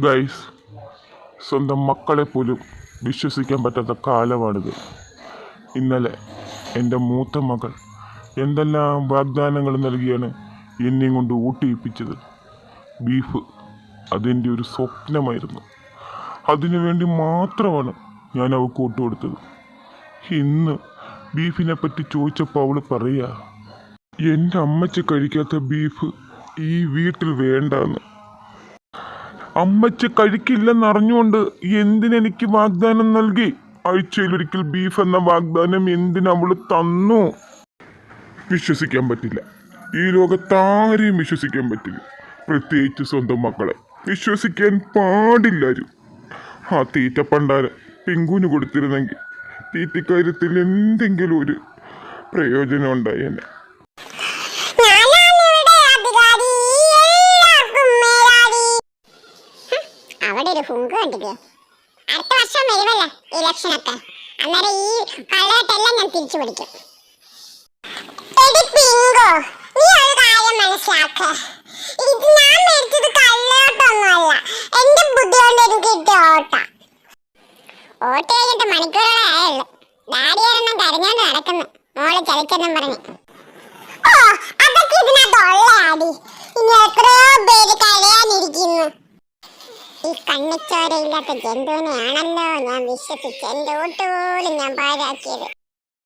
Guys സ്വന്തം മക്കളെ പോലും വിശ്വസിക്കാൻ പറ്റാത്ത കാലമാണിത്. ഇന്നലെ എന്റെ മൂത്ത മകൾ എന്തെല്ലാം വാഗ്ദാനങ്ങൾ നൽകിയാണ് എന്നെയും കൊണ്ട് ഊട്ടിയിപ്പിച്ചത്. ബീഫ് അതെന്റെ ഒരു സ്വപ്നമായിരുന്നു. അതിനു വേണ്ടി മാത്രമാണ് ഞാൻ അവൾക്ക് കൂട്ടുകൊടുത്തത് ഇന്ന് ബീഫിനെ പറ്റി ചോദിച്ചപ്പോൾ അവൾ പറയാ എന്റെ അമ്മച്ചി കഴിക്കാത്ത ബീഫ് ഈ വീട്ടിൽ വേണ്ടെന്ന്. അമ്മച്ചി കഴിക്കില്ലെന്നറിഞ്ഞുകൊണ്ട് എന്തിനെനിക്ക് വാഗ്ദാനം നൽകി? ആഴ്ചയിലൊരിക്കൽ ബീഫ് എന്ന വാഗ്ദാനം എന്തിനവൾ തന്നു? വിശ്വസിക്കാൻ പറ്റില്ല. ഈ ലോകത്താരെയും വിശ്വസിക്കാൻ പറ്റില്ല. പ്രത്യേകിച്ച് സ്വന്തം മക്കളെ. വിശ്വസിക്കാൻ പാടില്ലാരും ആ തീറ്റ പണ്ടാരം പിങ്കുവിന് കൊടുത്തിരുന്നെങ്കിൽ തീറ്റക്കാര്യത്തിൽ എന്തെങ്കിലും ഒരു പ്രയോജനം ഉണ്ടായേനെ. അവിടെ ഒരു ഹുങ്ക് കണ്ടില്ലേ അടുത്ത വർഷം വരുമല്ലോ ഇലക്ഷനൊക്കെ അന്നേരം ഈ കള്ളവട്ടെല്ലാം ഞാൻ തിരിച്ചു പിടിക്കും. നീ ഒരു കാര്യം മനസ്സിലാക്ക. ഇത് ഞാൻ ബുദ്ധി കഴിഞ്ഞിട്ട് മണിക്കൂറുകളായുള്ളൂ നടക്കുന്നു. മോൾ ചലിച്ചെന്നും പറഞ്ഞു. കണ്ണിച്ചോരയില്ലാത്ത ജന്തുവിനെയാണല്ലോ ഞാൻ വിശ്വസിച്ച് എന്റെ ഓട്ടുപോലും ഞാൻ പാഴാക്കിയത്.